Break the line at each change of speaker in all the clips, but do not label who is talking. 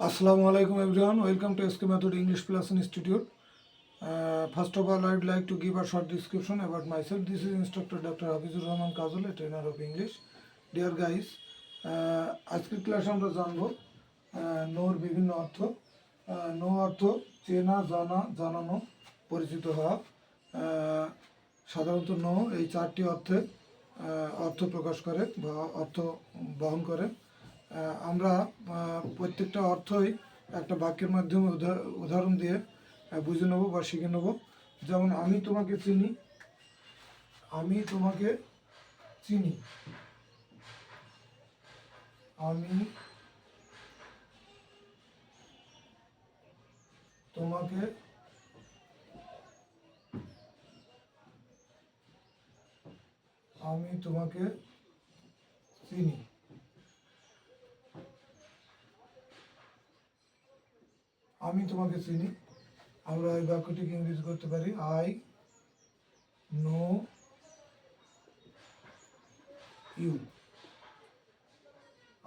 Welcome to SK Method English Plus Institute. Uh, first of all, I would like to give a short description about myself. This is instructor Dr. Hafizur Rahman Kazal, a trainer of English. Dear guys, uh, আজকের ক্লাসে আমরা জানব নোর বিভিন্ন অর্থ no অর্থ চেনা জানা জানানো পরিচিত হওয়া সাধারণত নো এই চারটি অর্থে অর্থ প্রকাশ করে বা অর্থ বহন করে আমরা প্রত্যেকটা অর্থই একটা বাক্যের মাধ্যমে উদাহ- উদাহরণ দিয়ে বুঝে নেব বা শিখে নেব। যেমন, আমি তোমাকে চিনি, আমি তোমাকে চিনি। আমি তোমাকে আমি তোমাকে চিনি। আমি তোমাকে চিনি। আমরা এই বাক্যটিকে ইংরেজি করতে পারি। আই নো ইউ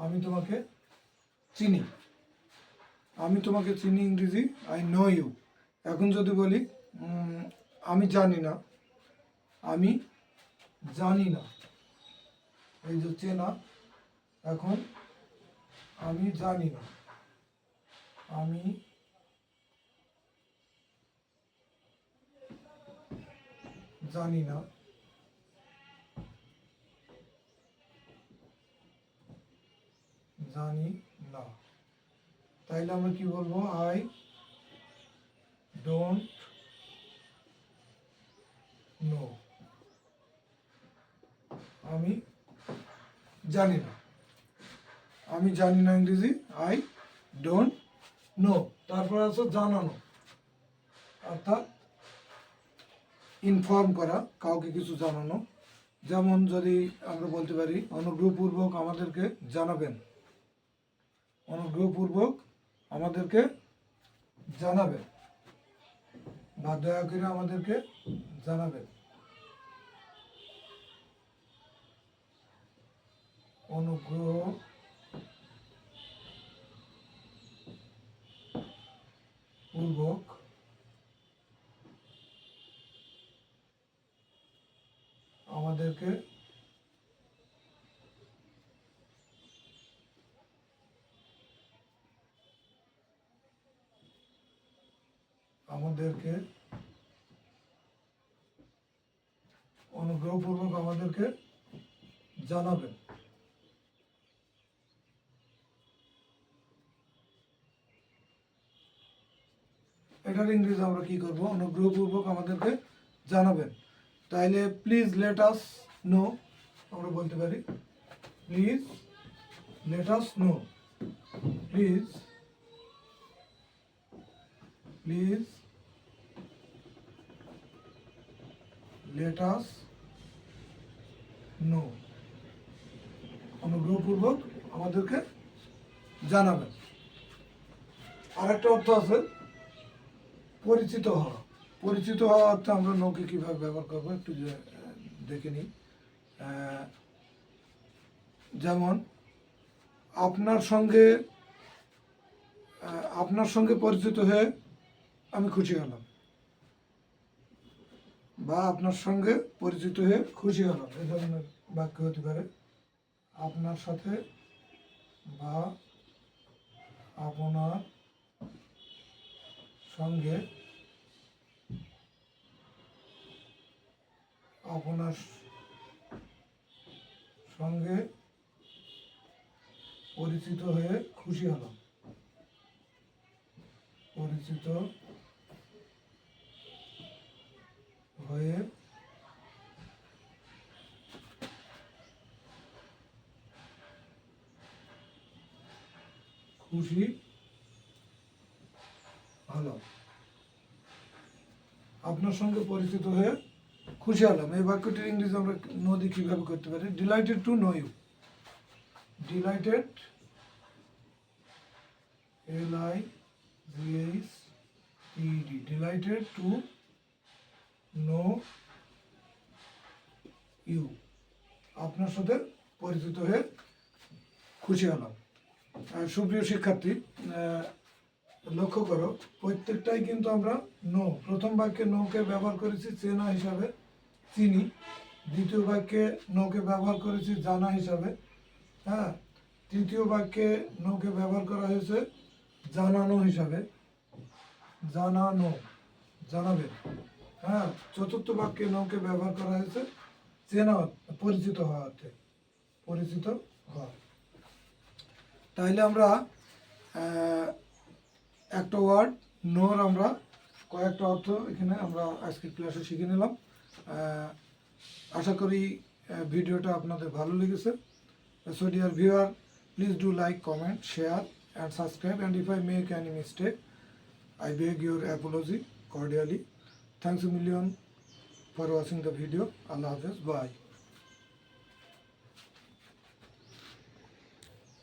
আমি তোমাকে চিনি। আমি তোমাকে চিনি ইংরেজি। আই নো ইউ এখন যদি বলি আমি জানি না। আমি জানি না। এই যে চেনা, এখন আমি জানি না। আমি জানি না জানি না তাইলে আমরা কি বলব? আই ডোন্ট নো আমি জানি না আমি জানি না ইংরেজি। আই ডোন্ট নো তারপর আছে জানানো। অর্থাৎ ইনফর্ম করা, কাউকে কিছু জানানো। যেমন যদি আমরা বলতে পারি, অনুগ্রহপূর্বক আমাদেরকে জানাবেন। অনুগ্রহপূর্বক আমাদেরকে জানাবেন বা দয়া করে আমাদেরকে জানাবেন। অনুগ্রহ পূর্বক আমাদেরকে আমাদেরকে অনুগ্রহপূর্বক আমাদেরকে জানাবেন। এটার ইংরেজি আমরা কি করব? অনুগ্রহপূর্বক আমাদেরকে জানাবেন। তাইলে প্লিজ লেট আস নো আমরা বলতে পারি please let us know please please let us know অনুগ্রহপূর্বক আমাদেরকে জানাবেন। আরেকটা অর্থ আছে, পরিচিত হওয়া। পরিচিত হওয়া অর্থে আমরা নৌকে কীভাবে ব্যবহার করব একটু দেখে নিই। যেমন, আপনার সঙ্গে আপনার সঙ্গে পরিচিত হয়ে আমি খুশি হলাম। বা আপনার সঙ্গে পরিচিত হয়ে খুশি হলাম, এই ধরনের বাক্য হতে পারে। আপনার সাথে বা আপনার সঙ্গে আপনার সঙ্গে পরিচিত হয়ে খুশি হলাম। পরিচিত হয়ে খুশি হলাম। আপনার সঙ্গে পরিচিত হয়ে খুশি হলাম। এই বাক্যটির ইংরেজি আমরা নদী কীভাবে করতে পারি? Delighted to know you delighted L I G H E D delighted to know you আপনার সাথে পরিচিত হয়ে খুশি হলাম। সুপ্রিয় শিক্ষার্থী লক্ষ্য করো, প্রত্যেকটাই কিন্তু আমরা নো প্রথম বাক্যে নোকে ব্যবহার করেছি চেনা হিসাবে। চিনি দ্বিতীয় বাক্যে নৌকে ব্যবহার করেছি জানা হিসাবে হ্যাঁ? তৃতীয় বাক্যে নৌকে ব্যবহার করা হয়েছে জানানো হিসাবে। জানানো, জানাবে হ্যাঁ? চতুর্থ বাক্যে নৌকে ব্যবহার করা হয়েছে চেনা, পরিচিত হওয়া অর্থে পরিচিত হওয়া তাইলে আমরা একটা ওয়ার্ড নোর আমরা, কয়েকটা অর্থ এখানে আমরা আজকের ক্লাসে শিখে নিলাম। আশা করি ভিডিওটা আপনাদের ভালো লেগেছে so dear viewer please do like comment share and subscribe and if I make any mistake I beg your apology cordially. Thanks a million for the video. Allah Hafiz. Bye.